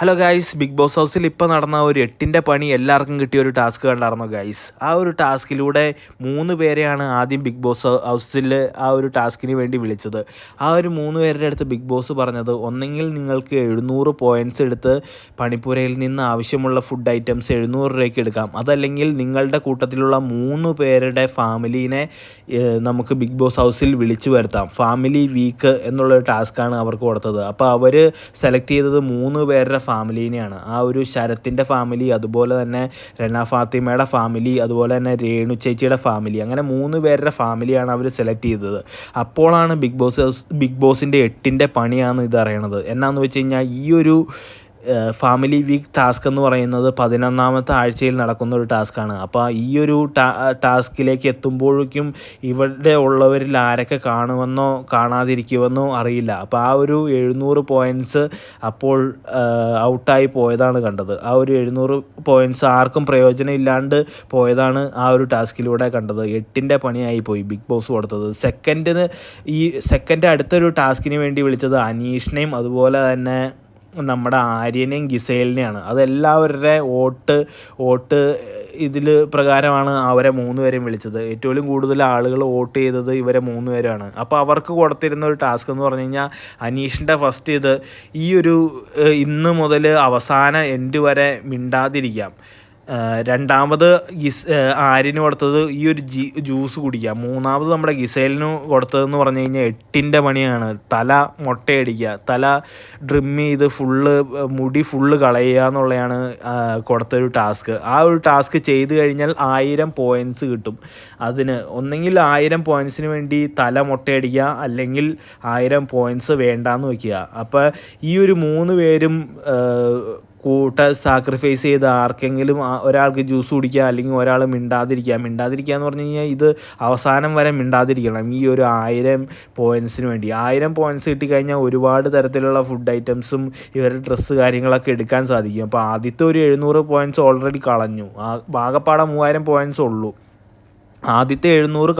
Hello guys big boss ഹൗസിൽ ഇപ്പോൾ നടന്ന ഒരു എട്ടിന്റെ പണി എല്ലാവർക്കും കിട്ടിയ ഒരു ടാസ്ക് കണ്ടായിരുന്നു ഗൈസ് ആ ഒരു ടാസ്കിലൂടെ മൂന്ന് പേരെയാണ് ആദ്യം ബിഗ് ബോസ് ഹൗസിൽ ആ ഒരു ടാസ്കിന് വേണ്ടി വിളിച്ചത്. ആ ഒരു മൂന്ന് പേരുടെ അടുത്ത് ബിഗ് ബോസ് പറഞ്ഞത് ഒന്നെങ്കിൽ നിങ്ങൾക്ക് എഴുന്നൂറ് പോയിന്റ്സ് എടുത്ത് പണിപ്പുരയിൽ നിന്ന് ആവശ്യമുള്ള ഫുഡ് ഐറ്റംസ് എഴുന്നൂറ് രൂപയ്ക്ക് എടുക്കാം. അതല്ലെങ്കിൽ നിങ്ങളുടെ കൂട്ടത്തിലുള്ള മൂന്ന് പേരുടെ ഫാമിലീനെ നമുക്ക് ബിഗ് ബോസ് ഹൗസിൽ വിളിച്ചു വരുത്താം. ഫാമിലി വീക്ക് എന്നുള്ളൊരു ടാസ്ക്കാണ് അവർക്ക് കൊടുത്തത്. അപ്പോൾ അവർ സെലക്ട് ചെയ്തത് മൂന്ന് പേരുടെ ഫാമിലീനെയാണ്. ആ ഒരു ശരത്തിന്റെ ഫാമിലി അതുപോലെ തന്നെ റെന ഫാത്തിമയുടെ ഫാമിലി അതുപോലെ തന്നെ രേണു ചേച്ചിയുടെ ഫാമിലി അങ്ങനെ മൂന്ന് പേരുടെ ഫാമിലിയാണ് അവർ സെലക്ട് ചെയ്തത്. അപ്പോഴാണ് ബിഗ് ബോസ് ബിഗ് ബോസിന്റെ എട്ടിന്റെ പണിയാണ് ഇത് അറിയണത്. എന്നാന്ന് വെച്ച് കഴിഞ്ഞാൽ ഈ ഒരു ഫാമിലി വീക്ക് ടാസ്ക് എന്ന് പറയുന്നത് പതിനൊന്നാമത്തെ ആഴ്ചയിൽ നടക്കുന്ന ഒരു ടാസ്ക്കാണ് അപ്പോൾ ഈ ഒരു ടാസ്കിലേക്ക് എത്തുമ്പോഴേക്കും ഇവിടെ ഉള്ളവരിൽ ആരൊക്കെ കാണുമെന്നോ കാണാതിരിക്കുമെന്നോ അറിയില്ല. അപ്പോൾ ആ ഒരു എഴുന്നൂറ് പോയിന്റ്സ് അപ്പോൾ ഔട്ടായി പോയതാണ് കണ്ടത്. ആ ഒരു എഴുന്നൂറ് പോയിന്റ്സ് ആർക്കും പ്രയോജനം ഇല്ലാണ്ട് പോയതാണ് ആ ഒരു ടാസ്കിലൂടെ കണ്ടത്. എട്ടിന്റെ പണിയായി പോയി ബിഗ് ബോസ് കൊടുത്തത്. സെക്കൻഡിന് ഈ സെക്കൻഡ് അടുത്തൊരു ടാസ്കിന് വേണ്ടി വിളിച്ചത് അനീഷിനെയും അതുപോലെ തന്നെ നമ്മുടെ ആര്യനെയും ഗിസേലിനെയാണ്. അതെല്ലാവരുടെ വോട്ട് വോട്ട് ഇതിൽ പ്രകാരമാണ് അവരെ മൂന്ന് പേരെയും വിളിച്ചത്. ഏറ്റവും കൂടുതൽ ആളുകൾ വോട്ട് ചെയ്തത് ഇവരെ മൂന്ന് പേരാണ് അപ്പോൾ അവർക്ക് കൊടുത്തിരുന്ന ഒരു ടാസ്ക് എന്ന് പറഞ്ഞു കഴിഞ്ഞാൽ അനീഷിന്റെ ഫസ്റ്റ് ഇത് ഈ ഒരു ഇന്ന് മുതൽ അവസാന എൻഡ് വരെ മിണ്ടാതിരിക്കാം. രണ്ടാമത് ഗിസ് ആര്യന് കൊടുത്തത് ഈ ഒരു ജി ജ്യൂസ് കുടിക്കുക. മൂന്നാമത് നമ്മുടെ ഗിസേലിന് കൊടുത്തതെന്ന് പറഞ്ഞു കഴിഞ്ഞാൽ എട്ടിന്റെ പണിയാണ്. തല മുട്ടയടിക്കുക. തല ഡ്രിം ചെയ്ത് ഫുള്ള് മുടി ഫുള്ള് കളയുക എന്നുള്ളതാണ് കൊടുത്തൊരു ടാസ്ക് ആ ഒരു ടാസ്ക് ചെയ്ത് കഴിഞ്ഞാൽ ആയിരം പോയിന്റ്സ് കിട്ടും. അതിന് ഒന്നെങ്കിൽ ആയിരം പോയിന്റ്സിന് വേണ്ടി തല മുട്ടയടിക്കുക. അല്ലെങ്കിൽ ആയിരം പോയിന്റ്സ് വേണ്ടാന്ന് വയ്ക്കുക അപ്പോൾ ഈ ഒരു മൂന്ന് പേരും കൂട്ട സാക്രിഫൈസ് ചെയ്ത് ആർക്കെങ്കിലും ഒരാൾക്ക് ജ്യൂസ് കുടിക്കുക അല്ലെങ്കിൽ ഒരാൾ മിണ്ടാതിരിക്കുക. മിണ്ടാതിരിക്കുക എന്ന് പറഞ്ഞു കഴിഞ്ഞാൽ ഇത് അവസാനം വരെ മിണ്ടാതിരിക്കണം. ഈ ഒരു ആയിരം പോയിൻസിന് വേണ്ടി. ആയിരം പോയിൻസ് കിട്ടിക്കഴിഞ്ഞാൽ ഒരുപാട് തരത്തിലുള്ള ഫുഡ് ഐറ്റംസും ഇവരുടെ ഡ്രസ്സ് കാര്യങ്ങളൊക്കെ എടുക്കാൻ സാധിക്കും. അപ്പോൾ ആദ്യത്തെ ഒരു എഴുന്നൂറ് പോയിന്റ്സ് ഓൾറെഡി കളഞ്ഞു. ആ ആകപ്പാടെ മൂവായിരം പോയിന്റ്സ് ഉള്ളൂ. ആദ്യത്തെ എഴുന്നൂറ്